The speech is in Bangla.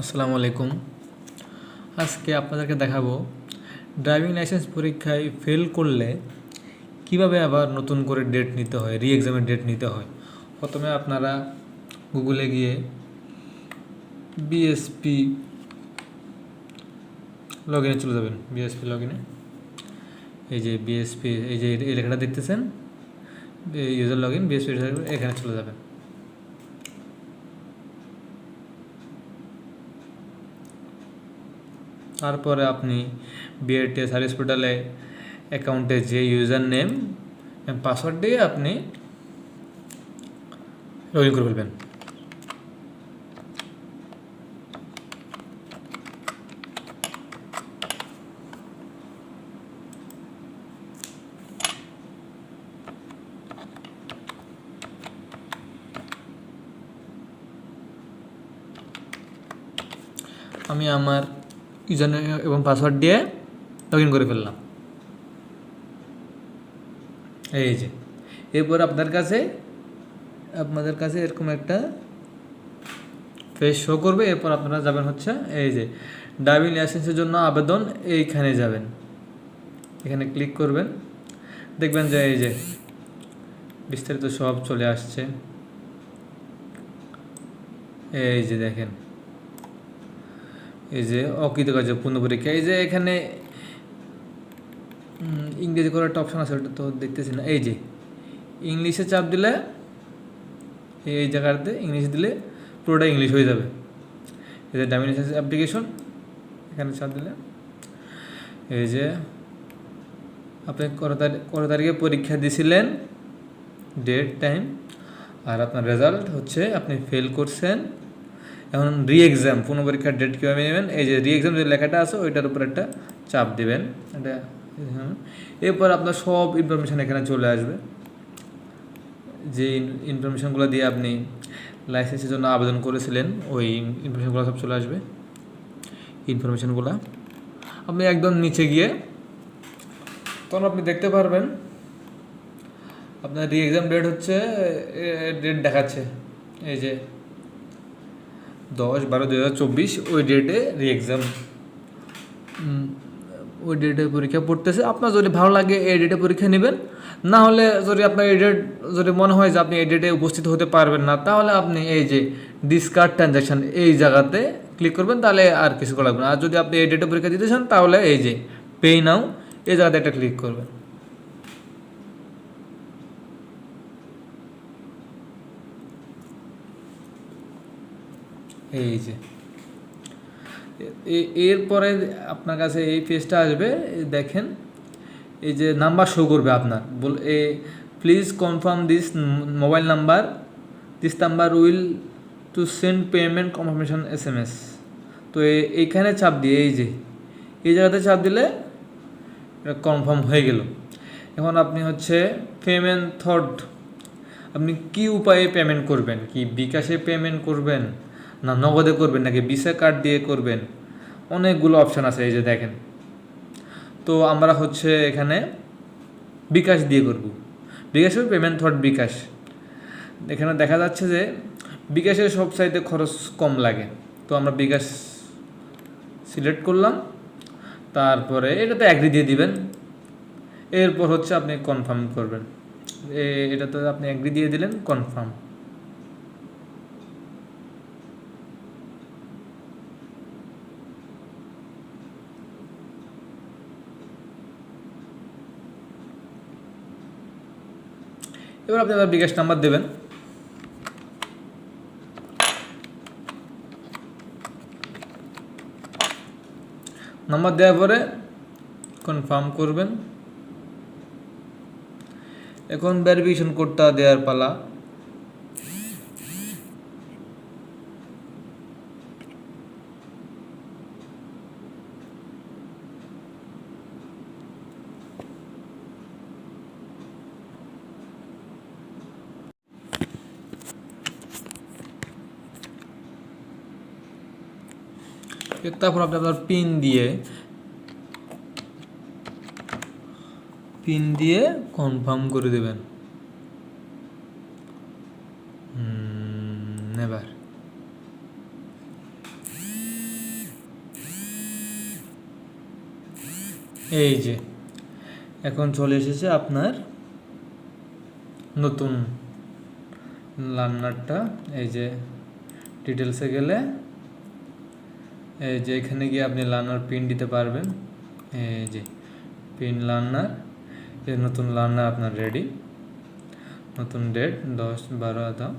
আসসালামু আলাইকুম। আজকে আপনাদেরকে দেখাবো ড্রাইভিং লাইসেন্স পরীক্ষায় ফেল করলে কীভাবে আবার নতুন করে ডেট নিতে হয় রি এক্সামের ডেট নিতে হয়। প্রথমে আপনারা গুগলে গিয়ে বিএসপি লগ ইনে চলে যাবেন। বিএসপি লগ ইনে এই যে বিএসপি এই যে এই লেখাটা দেখতেছেন? ইউজার লগ ইন বিএসপি এখানে চলে যাবেন। তারপরে আপনি বিএডটি সার্ভিস পোর্টালে অ্যাকাউন্টে যে ইউজার নেম পাসওয়ার্ড দিয়ে আপনি লগ ইন করে ফেলবেন। আমি আমার ইউজার এবং পাসওয়ার্ড দিয়ে লগ ইন করে ফেললাম। এই যে, এরপর আপনার কাছে, আপনাদের কাছে এরকম একটা ফেস শো করবে, এরপর আপনারা যাবেন হচ্ছে, এই যে ড্রাইভিং লাইসেন্সের জন্য আবেদন এইখানে যাবেন। এখানে ক্লিক করবেন। দেখবেন যে এই যে, বিস্তারিত সব চলে আসছে। এই যে দেখেন এই যে অকৃতকার্য পূর্ণ পরীক্ষা এই যে এখানে ইংরেজি করার একটা অপশন আছে, ওটা তো দেখতেছি না। এই যে, ইংলিশে চাপ দিলে, এই- জায়গাতে ইংলিশ দিলে পুরোটা ইংলিশ হয়ে যাবে। এই যে ডামিনেশন অ্যাপ্লিকেশন এখানে চাপ দিলে। এই যে, আপনি কত তারিখে পরীক্ষা দিয়েছিলেন ডেট টাইম আর আপনার রেজাল্ট হচ্ছে, আপনি ফেল করছেন। এখন রি এক্সাম পুনঃপরীক্ষার ডেট কীভাবে নেবেন? এই যে রি এক্সাম যে লেখাটা আছে, ওইটার উপর একটা চাপ দেবেন। এটা এরপর আপনার সব ইনফরমেশান এখানে চলে আসবে। যে ইনফরমেশানগুলো দিয়ে আপনি লাইসেন্সের জন্য আবেদন করেছিলেন, ওই ইনফরমেশানগুলো সব চলে আসবে। ইনফরমেশানগুলো আপনি একদম নিচে গিয়ে, তখন আপনি দেখতে পারবেন, আপনার রি এক্সাম ডেট হচ্ছে ডেট দেখাচ্ছে। এই যে দশ বারো দু হাজার চব্বিশ ওই ডেটে রি এক্সাম ওই ডেটে পরীক্ষা পড়তেছে। আপনার যদি ভালো লাগে এই ডেটে পরীক্ষা নেবেন। না হলে যদি আপনার এই ডেট যদি মনে হয় যে আপনি এই ডেটে উপস্থিত হতে পারবেন না, তাহলে আপনি এই যে ডিসকার্ড ট্রানজ্যাকশান এই জায়গাতে ক্লিক করবেন, তাহলে আর কিছু করা লাগবে না। আর যদি আপনি এই ডেটে পরীক্ষা দিতে চান, তাহলে এই যে পে নাও এই জায়গাতে একটা ক্লিক করবেন। এই যে। এরপরে আপনার কাছে এই পেজটা আসবে, দেখেন। এই যে নাম্বার শো করবে আপনার। বল, a please confirm this mobile number this number will to send payment confirmation S M S তো এইখানে চাপ দিয়ে, এই যে, এই জায়গাতে চাপ দিলে কনফার্ম হয়ে গেল। এখন আপনি হচ্ছে পেমেন্ট থর্ড আপনি কি উপায়ে পেমেন্ট করবেন? কি বিকাশে পেমেন্ট করবেন? না নগদে করবেন নাকি ভিসা কার্ড দিয়ে করবেন? অনেকগুলো অপশান আছে, এই যে দেখেন। তো আমরা হচ্ছে এখানে বিকাশ দিয়ে করব। বিকাশের পেমেন্ট থট বিকাশ। এখানে দেখা যাচ্ছে যে বিকাশের সব সাইডে খরচ কম লাগে। তো আমরা বিকাশ সিলেক্ট করলাম। তারপরে এটাতে অ্যাগ্রি দিয়ে দিবেন। এরপর হচ্ছে আপনি কনফার্ম করবেন। এটাতে আপনি অ্যাগ্রি দিয়ে দিলেন কনফার্ম এবার আপনি আপনার বিকাশ নাম্বার দেবেন। নাম্বার দেওয়ার পরে কনফার্ম করবেন। এখন ভেরিফিকেশন কোডটা দেওয়ার পালা। তারপর আপনি আপনার পিন দিয়ে পিন দিয়ে কনফার্ম করে দেবেন। নেভার এই যে, এখন চলে এসেছে আপনার নতুন লার্নারটা এই যে ডিটেলসে গেলে যে এখানে গিয়ে আপনি লার্নার পিন দিতে পারবেন। যে পিন লার্নার এই নতুন লার্নার আপনার রেডি নতুন ডেট দশ বারো দাও